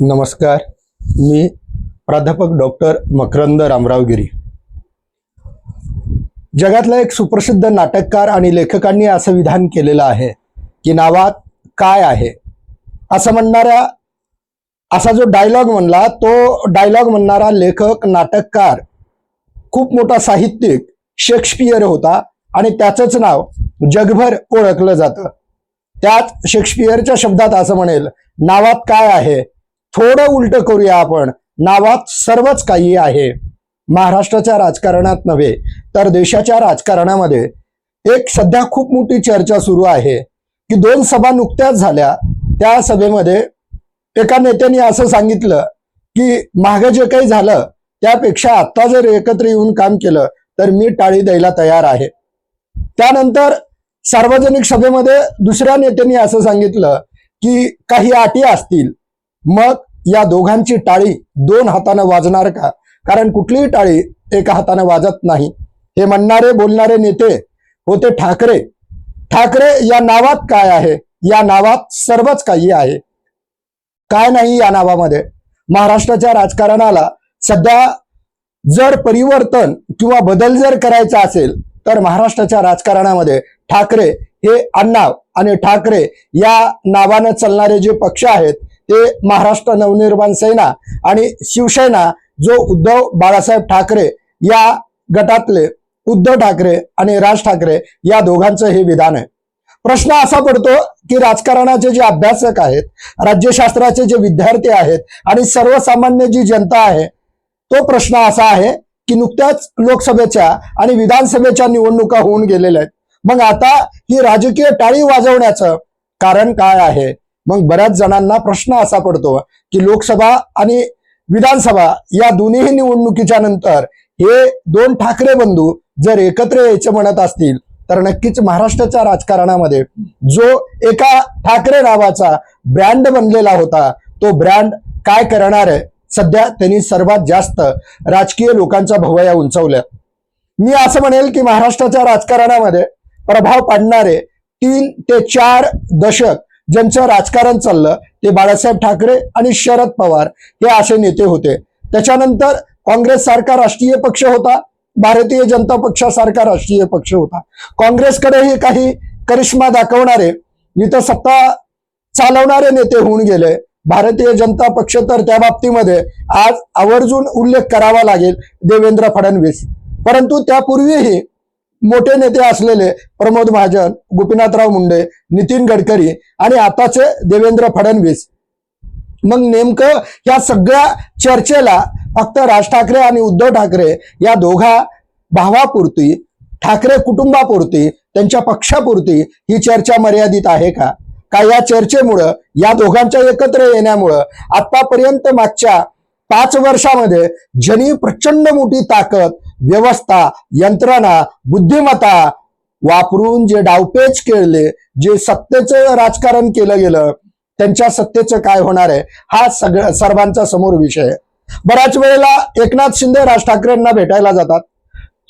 नमस्कार. मी प्राध्यापक डॉक्टर मकरंद रामरावगिरी. जगातला एक सुप्रसिद्ध नाटककार आणि लेखकांनी असं विधान केलेलं आहे की नावात काय आहे? असं म्हणणाऱ्या असा जो डायलॉग म्हणला तो डायलॉग म्हणणारा लेखक नाटककार खूप मोठा साहित्यिक शेक्सपियर होता आणि त्याचंच नाव जगभर ओळखलं जातं. त्याच शेक्सपियरच्या शब्दात असं म्हणेल नावात काय आहे? थोडं उलट करूया आपण. नावात सर्वच काही आहे. महाराष्ट्राच्या राजकारणात नव्हे तर देशाच्या राजकारणामध्ये एक सध्या खूप मोठी चर्चा सुरू आहे की दोन सभा नुकत्याच झाल्या. त्या सभेमध्ये एका नेत्याने असं सांगितलं की मागं जे काही झालं त्यापेक्षा आत्ता जर एकत्र येऊन काम केलं तर मी टाळी द्यायला तयार आहे. त्यानंतर सार्वजनिक सभेमध्ये दुसऱ्या नेत्यांनी असं सांगितलं की काही अटी असतील. मग या दोघांची टाळी दोन हातानं वाजणार का? कारण कुठलीही टाळी एका हातानं वाजत नाही. हे म्हणणारे बोलणारे नेते होते ठाकरे. ठाकरे या नावात काय आहे? या नावात सर्वच काही आहे. काय नाही या नावामध्ये? महाराष्ट्राच्या राजकारणाला सध्या जर परिवर्तन किंवा बदल जर करायचा असेल तर महाराष्ट्राच्या राजकारणामध्ये ठाकरे हे आडनाव आणि ठाकरे या नावानं चालणारे जे पक्ष आहेत ते महाराष्ट्र नवनिर्माण सेना आणि शिवसेना जो उद्धव बाळासाहेब ठाकरे या गटातले उद्धव ठाकरे आणि राज ठाकरे या दोघांचं हे विधान आहे. प्रश्न असा पडतो की राजकारणाचे जे अभ्यासक आहेत राज्यशास्त्राचे जे विद्यार्थी आहेत आणि सर्वसामान्य जी जनता आहे तो प्रश्न असा आहे की नुकत्याच लोकसभेच्या आणि विधानसभेच्या निवडणुका होऊन गेलेल्या आहेत. मग आता ही राजकीय टाळी वाजवण्याचं कारण काय आहे? मग बऱ्याच जणांना प्रश्न असा पडतो की लोकसभा आणि विधानसभा या दोन्ही निवडणुकीच्या नंतर हे दोन ठाकरे बंधू जर एकत्र यायचं म्हणत असतील तर नक्कीच महाराष्ट्राच्या राजकारणामध्ये जो एका ठाकरे नावाचा ब्रँड बनलेला होता तो ब्रँड काय करणार आहे? सध्या त्यांनी सर्वात जास्त राजकीय लोकांच्या भवया उंचवल्या. मी असं म्हणेल की महाराष्ट्राच्या राजकारणामध्ये प्रभाव पाडणारे तीन ते चार दशक ज्यांचं राजकारण चाललं ते बाळासाहेब ठाकरे आणि शरद पवार हे असे नेते होते. त्याच्यानंतर काँग्रेस सारखा राष्ट्रीय पक्ष होता भारतीय जनता पक्षासारखा राष्ट्रीय पक्ष होता. काँग्रेसकडेही काही करिश्मा दाखवणारे इथं सत्ता चालवणारे नेते होऊन गेले. भारतीय जनता पक्ष तर त्या बाबतीमध्ये आज आवर्जून उल्लेख करावा लागेल देवेंद्र फडणवीस. परंतु त्यापूर्वीही मोठे नेते असलेले प्रमोद महाजन गोपीनाथराव मुंडे नितीन गडकरी आणि आताचे देवेंद्र फडणवीस. मग नेमकं या सगळ्या चर्चेला फक्त राज ठाकरे आणि उद्धव ठाकरे या दोघा भावापुरती ठाकरे कुटुंबापुरती त्यांच्या पक्षापुरती ही चर्चा मर्यादित आहे का? का या चर्चेमुळं या दोघांच्या एकत्र येण्यामुळं आतापर्यंत मागच्या पाच वर्षामध्ये ज्यांनी प्रचंड मोठी ताकद व्यवस्था यंत्रणा बुद्धिमत्ता वापरून जे डावपेच केले जे सत्तेचं राजकारण केलं गेलं त्यांच्या सत्तेचं काय होणार आहे हा सगळ्या सर्वांचा समोर विषय आहे. बऱ्याच वेळेला एकनाथ शिंदे राज ठाकरेंना भेटायला जातात.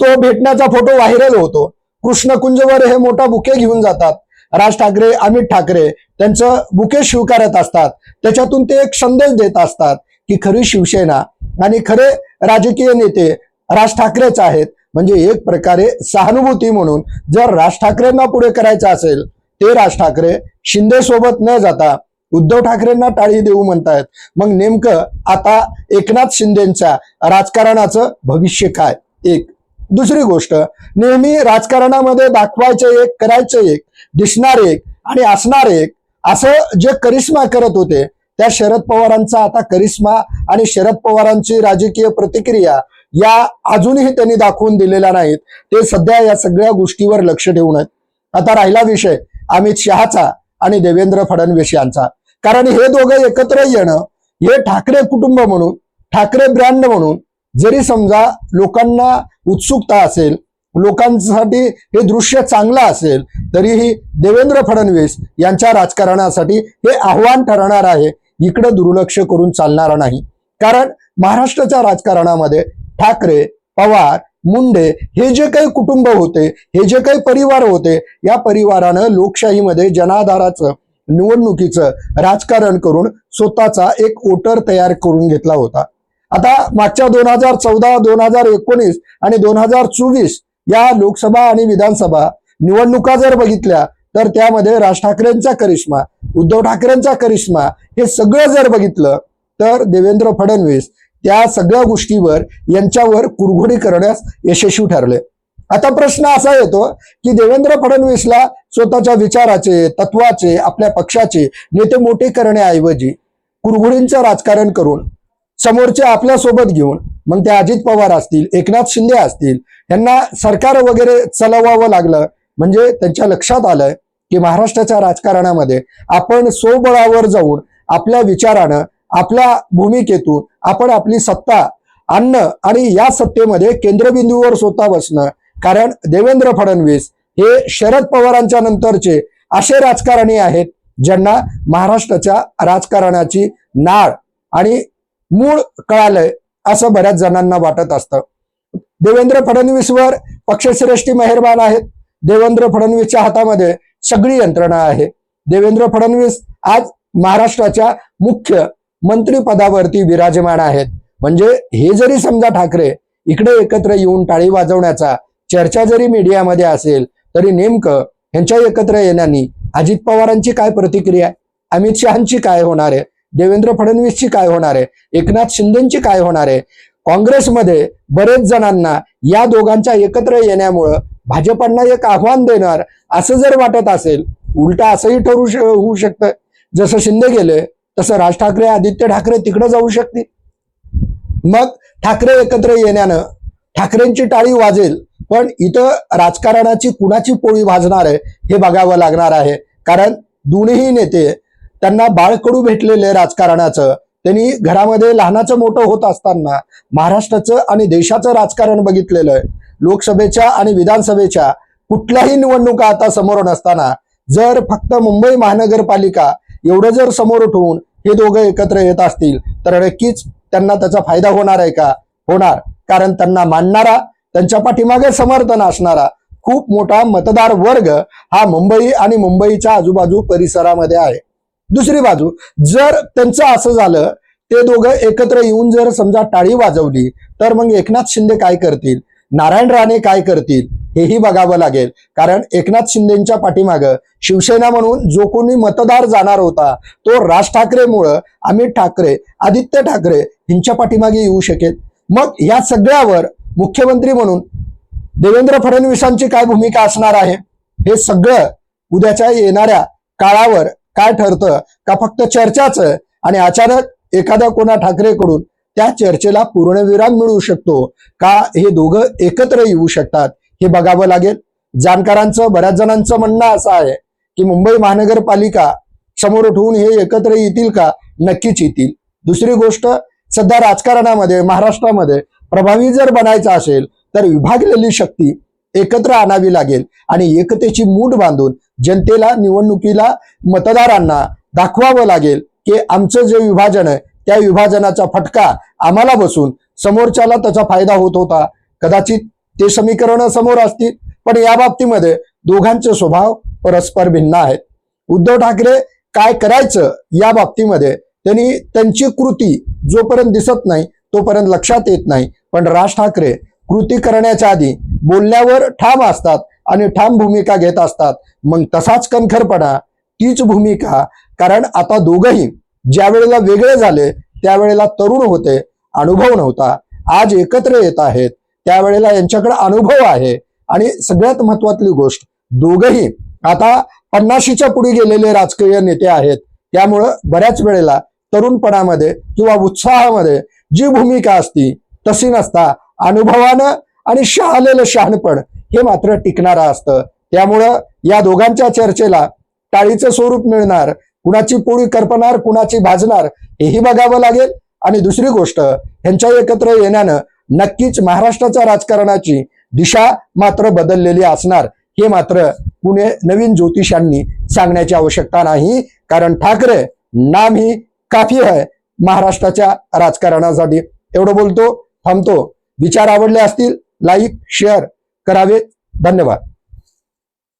तो भेटण्याचा फोटो व्हायरल होतो. कृष्णकुंजवर हे मोठा बुके घेऊन जातात. राज ठाकरे अमित ठाकरे त्यांचं बुके स्वीकारत असतात. त्याच्यातून ते एक संदेश देत असतात की खरी शिवसेना आणि खरे राजकीय नेते राज ठाकरेच आहेत. म्हणजे एक प्रकारे सहानुभूती म्हणून जर राज ठाकरेंना पुढे करायचं असेल ते राज ठाकरे शिंदे सोबत न जाता उद्धव ठाकरेंना टाळी देऊ म्हणतायत. मग नेमकं आता एकनाथ शिंदेच्या राजकारणाचं भविष्य काय? एक. दुसरी गोष्ट नेहमी राजकारणामध्ये दाखवायचं एक करायचं एक दिसणार एक आणि असणार एक असं जे करिश्मा करत होते त्या शरद पवारांचा आता करिश्मा आणि शरद पवारांची राजकीय प्रतिक्रिया या अजूनही त्यांनी दाखवून दिलेल्या नाहीत. ते सध्या या सगळ्या गोष्टीवर लक्ष ठेवून आहेत. आता राहिला विषय अमित शहाचा आणि देवेंद्र फडणवीस यांचा. कारण हे दोघं एकत्र येणं हे ठाकरे कुटुंब म्हणून ठाकरे ब्रँड म्हणून जरी समजा लोकांना उत्सुकता असेल लोकांसाठी हे दृश्य चांगलं असेल तरीही देवेंद्र फडणवीस यांच्या राजकारणासाठी हे आव्हान ठरणार आहे. इकडं दुर्लक्ष करून चालणार नाही. कारण महाराष्ट्राच्या राजकारणामध्ये ठाकरे पवार मुंडे हे जे काही कुटुंब होते हे जे काही परिवार होते या परिवारानं लोकशाहीमध्ये जनाधाराचं निवडणुकीचं राजकारण करून स्वतःचा एक वोटर तयार करून घेतला होता. आता मागच्या दोन हजार चौदा दोन हजार एकोणीस आणि दोन हजार चोवीस या लोकसभा आणि विधानसभा निवडणुका जर बघितल्या तर त्यामध्ये राज ठाकरेंचा करिश्मा उद्धव ठाकरेंचा करिश्मा हे सगळं जर बघितलं तर देवेंद्र फडणवीस त्या सगळ्या गोष्टीवर यांच्यावर कुरघोडी करण्यास यशस्वी ठरले. आता प्रश्न असा येतो की देवेंद्र फडणवीसला स्वतःच्या विचाराचे तत्वाचे आपल्या पक्षाचे नेते मोठे करण्याऐवजी कुरघोडींचं राजकारण करून समोरचे आपल्यासोबत घेऊन मग ते अजित पवार असतील एकनाथ शिंदे असतील यांना सरकार वगैरे चलवावं लागलं म्हणजे त्यांच्या लक्षात आलं की महाराष्ट्राच्या राजकारणामध्ये आपण स्वबळावर जाऊन आपल्या विचारानं आपल्या भूमिकेतून आपण आपली सत्ता आणणं आणि या सत्तेमध्ये केंद्रबिंदूवर स्वतः बसणं कारण देवेंद्र फडणवीस हे शरद पवारांच्या नंतरचे असे राजकारणी आहेत ज्यांना महाराष्ट्राच्या राजकारणाची नाळ आणि मूळ कळालंय असं बऱ्याच जणांना वाटत असतं. देवेंद्र फडणवीसवर पक्षश्रेष्ठी मेहरबान आहेत. देवेंद्र फडणवीसच्या हातामध्ये सगळी यंत्रणा आहे. देवेंद्र फडणवीस आज महाराष्ट्राच्या मुख्य मंत्रिपदावरती विराजमान आहेत. म्हणजे हे जरी समजा ठाकरे इकडे एकत्र येऊन टाळी वाजवण्याचा चर्चा जरी मीडियामध्ये असेल तरी नेमकं ह्यांच्या एकत्र येण्यानी अजित पवारांची काय प्रतिक्रिया आहे? अमित शहाची काय होणार आहे? देवेंद्र फडणवीसची काय होणार आहे? एकनाथ शिंदेची काय होणार आहे? काँग्रेसमध्ये बरेच जणांना या दोघांच्या एकत्र येण्यामुळं भाजपांना एक आव्हान देणार असं जर वाटत असेल उलटा असंही ठरू होऊ शकतं. जसं शिंदे गेले तसं राज ठाकरे आदित्य ठाकरे तिकडे जाऊ शकतील. मग ठाकरे एकत्र येण्यानं ठाकरेंची टाळी वाजेल पण इथं राजकारणाची कुणाची पोळी भाजणार आहे हे बघावं लागणार आहे. कारण दोन्ही नेते त्यांना बाळकडू भेटलेले राजकारणाचं त्यांनी घरामध्ये लहानाचं मोठं होत असताना महाराष्ट्राचं आणि देशाचं राजकारण बघितलेलं आहे. लोकसभेच्या आणि विधानसभेच्या कुठल्याही निवडणुका आता समोर नसताना जर फक्त मुंबई महानगरपालिका एवढं जर समोर ठेवून हे दोघं एकत्र येत असतील तर नक्कीच त्यांना त्याचा फायदा होणार आहे का? होणार. कारण त्यांना मानणारा त्यांच्या पाठीमागे समर्थन असणारा खूप मोठा मतदार वर्ग हा मुंबई आणि मुंबईच्या आजूबाजू परिसरामध्ये आहे. दुसरी बाजू जर त्यांचं असं झालं ते दोघं एकत्र येऊन जर समजा टाळी वाजवली तर मग एकनाथ शिंदे काय करतील? नारायण राणे काय करतील? हेही बघावं लागेल. कारण एकनाथ शिंदेच्या पाठीमागं शिवसेना म्हणून जो कोणी मतदार जाणार होता तो राज ठाकरेमुळं अमित ठाकरे आदित्य ठाकरे यांच्या पाठीमागे येऊ शकेल. मग या सगळ्यावर मुख्यमंत्री म्हणून देवेंद्र फडणवीसांची काय भूमिका असणार आहे? हे सगळं उद्याच्या येणाऱ्या काळावर काय ठरतं? का फक्त चर्चाच? आणि अचानक एखाद्या कोणा ठाकरेकडून त्या चर्चेला पूर्णविराम मिळू शकतो? का हे दोघं एकत्र येऊ शकतात? हे बघावं लागेल. जाणकारांचं बऱ्याच जणांचं म्हणणं असं आहे की मुंबई महानगरपालिका समोर उठवून हे एकत्र येतील का? नक्कीच येतील. दुसरी गोष्ट सध्या राजकारणामध्ये महाराष्ट्रामध्ये प्रभावी जर बनायचं असेल तर विभागलेली शक्ती एकत्र आणावी लागेल आणि एकतेची मूठ बांधून जनतेला निवडणुकीला मतदारांना दाखवावं लागेल की आमचं जे विभाजन आहे त्या विभाजनाचा फटका आम्हाला बसून समोरच्याला त्याचा फायदा होत होता. कदाचित ते समीकरण समोर असतील पण या बाबतीमध्ये दोघांचे स्वभाव परस्पर भिन्न आहेत. उद्धव ठाकरे काय करायचं या बाबतीमध्ये त्यांनी त्यांची कृती जोपर्यंत दिसत नाही तोपर्यंत लक्षात येत नाही. पण राज ठाकरे कृती करण्याच्या आधी बोलण्यावर ठाम असतात आणि ठाम भूमिका घेत असतात. मग तसाच कणखरपणा तीच भूमिका कारण आता दोघंही ज्या वेळेला वेगळे झाले त्यावेळेला तरुण होते अनुभव नव्हता. आज एकत्र येत आहेत. त्यावेळेला यांच्याकडे अनुभव आहे. आणि सगळ्यात महत्वातली गोष्ट दोघही आता पन्नाशीच्या पुढे गेलेले राजकीय नेते आहेत. त्यामुळं बऱ्याच वेळेला तरुणपणामध्ये किंवा उत्साहामध्ये जी भूमिका असती तशी नसता. अनुभवानं आणि शहालेलं शहाणपण हे मात्र टिकणारं असतं. त्यामुळं या दोघांच्या चर्चेला टाळीचं स्वरूप मिळणार कुणाची पोळी करपणार कुणाची भाजणार हेही बघावं लागेल. आणि दुसरी गोष्ट ह्यांच्या एकत्र येण्यानं नक्कीच महाराष्ट्राच्या राजकारणाची दिशा मात्र बदललेली असणार. हे मात्र पुणे नवीन ज्योतिषांनी सांगण्याची आवश्यकता नाही. कारण ठाकरे नाम ही काफी आहे महाराष्ट्राच्या राजकारणासाठी. एवढं बोलतो थांबतो. विचार आवडले असतील लाईक शेअर करावे धन्यवाद.